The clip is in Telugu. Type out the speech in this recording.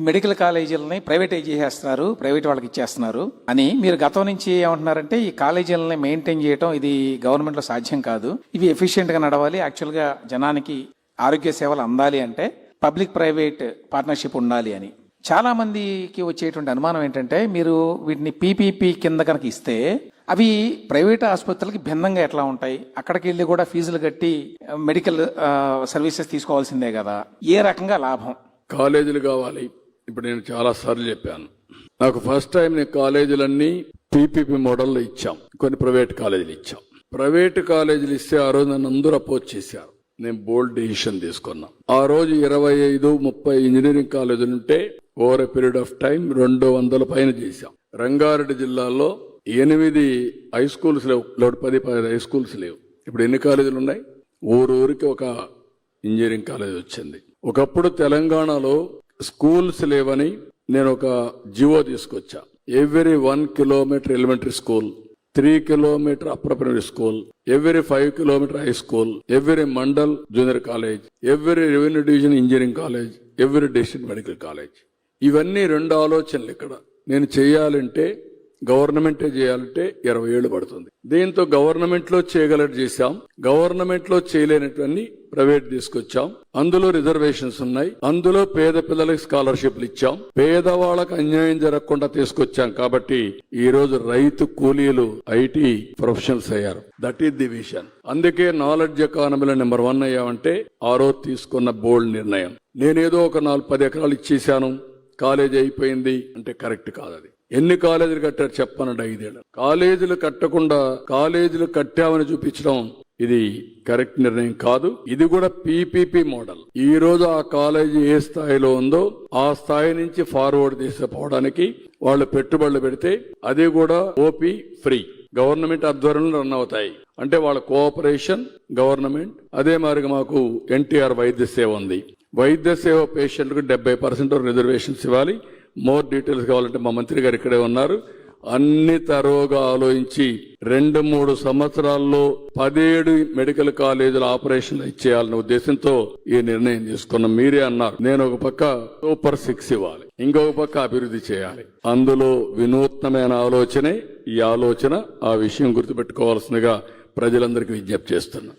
ఈ మెడికల్ కాలేజీలని ప్రైవేటైజ్ చేసేస్తున్నారు ప్రైవేట్ వాళ్ళకి ఇచ్చేస్తున్నారు అని మీరు గతం నుంచి ఏమంటున్నారంటే ఈ కాలేజీలని మెయింటైన్ చేయడం ఇది గవర్నమెంట్లో సాధ్యం కాదు. ఇవి ఎఫిషియెంట్గా నడవాలి యాక్చువల్గా జనానికి ఆరోగ్య సేవలు అందాలి అంటే పబ్లిక్ ప్రైవేట్ పార్ట్నర్షిప్ ఉండాలి అని. చాలా మందికి వచ్చేటువంటి అనుమానం ఏంటంటే మీరు వీటిని పీపీపీ కింద కనుక ఇస్తే అవి ప్రైవేట్ ఆసుపత్రులకి భిన్నంగా ఎట్లా ఉంటాయి? అక్కడికి వెళ్ళి కూడా ఫీజులు కట్టి మెడికల్ సర్వీసెస్ తీసుకోవాల్సిందే కదా. ఏ రకంగా లాభం? కాలేజీలు కావాలి ఇప్పుడు నేను చాలా సార్లు చెప్పాను. నాకు ఫస్ట్ టైం నేను కాలేజీలన్నీ పీపీపీ మోడల్లో ఇచ్చాం. కొన్ని ప్రైవేట్ కాలేజీలు ఇచ్చాం. ప్రైవేట్ కాలేజీలు ఇస్తే ఆ రోజు నన్ను అందరూ అపోజ్ చేశారు. నేను బోల్డ్ డెసిషన్ తీసుకున్నా. ఆ రోజు ఇరవై ఐదు ముప్పై ఇంజనీరింగ్ కాలేజీలు ఉంటే over a period of time రెండు వందల పైన చేశాం. రంగారెడ్డి జిల్లాలో ఎనిమిది హై స్కూల్స్ లేవు. లేవు పది పది హై స్కూల్స్ లేవు. ఇప్పుడు ఎన్ని కాలేజీలు ఉన్నాయి? ఊరు ఊరికి ఒక ఇంజనీరింగ్ కాలేజ్ వచ్చింది. ఒకప్పుడు తెలంగాణలో స్కూల్స్ లేవని నేను ఒక జివో తీసుకొచ్చా. Every one kilometre elementary school three kilometre upper primary school every five kilometre high school every mandal junior college every revenue division engineering college every district medical college. ఇవన్నీ రెండు ఆలోచనలు ఇక్కడ. నేను చేయాలంటే గవర్నమెంటే చేయాలంటే ఇరవై ఏళ్ళు పడుతుంది. దీంతో గవర్నమెంట్లో చేయగలటి చేశాం. గవర్నమెంట్లో చేయలేనటువంటి ప్రైవేట్ తీసుకొచ్చాం. అందులో రిజర్వేషన్స్ ఉన్నాయి. అందులో పేద పిల్లలకి స్కాలర్షిప్లు ఇచ్చాం. పేదవాళ్ళకు అన్యాయం జరగకుండా తీసుకొచ్చాం కాబట్టి ఈ రోజు రైతు కూలీలు ఐటీ ప్రొఫెషనల్స్ అయ్యారు. దట్ ఈస్ ది విషన్ అందుకే నాలెడ్జ్ ఎకానమీలో నెంబర్ వన్ అయ్యామంటే ఆ రోజు తీసుకున్న బోల్డ్ నిర్ణయం. నేనేదో ఒక నాలుగు పది ఎకరాలు ఇచ్చేశాను. కాలేజ్ అయిపోయింది అంటే కరెక్ట్ కాదు అది. ఎన్ని కాలేజీలు కట్టారు చెప్పనండి ఐదేళ్ళు. కాలేజీలు కట్టకుండా కాలేజీలు కట్టామని చూపించడం ఇది కరెక్ట్ నిర్ణయం కాదు. ఇది కూడా పీపీపీ మోడల్. ఈ రోజు ఆ కాలేజీ ఏ స్థాయిలో ఉందో ఆ స్థాయి నుంచి ఫార్వర్డ్ తీసుకుపోవడానికి వాళ్ళు పెట్టుబడులు పెడితే అది కూడా ఓపీ ఫ్రీ. గవర్నమెంట్ ఆధ్వర్యంలో రన్ అవుతాయి. అంటే వాళ్ళ కోఆపరేషన్ గవర్నమెంట్. అదే మాదిరిగా మాకు ఎన్టీఆర్ వైద్య సేవ ఉంది. వైద్య సేవ పేషెంట్లకు డెబ్బై పర్సెంట్ రిజర్వేషన్స్ ఇవ్వాలి. మోర్ డీటెయిల్స్ కావాలంటే మా మంత్రి గారు ఇక్కడే ఉన్నారు. అన్ని తరోగా ఆలోచించి రెండు మూడు సంవత్సరాల్లో పదిహేడు మెడికల్ కాలేజీల ఆపరేషన్ ఇచ్చేయాలనే ఉద్దేశంతో ఈ నిర్ణయం తీసుకున్నాం. మీరే అన్నారు. నేను ఒక పక్క సూపర్ సిక్స్ ఇవ్వాలి. ఇంకొక పక్క అభివృద్ధి చేయాలి. అందులో వినూత్నమైన ఆలోచనే ఈ ఆలోచన. ఆ విషయం గుర్తుపెట్టుకోవాల్సిందిగా ప్రజలందరికీ విజ్ఞప్తి చేస్తున్నా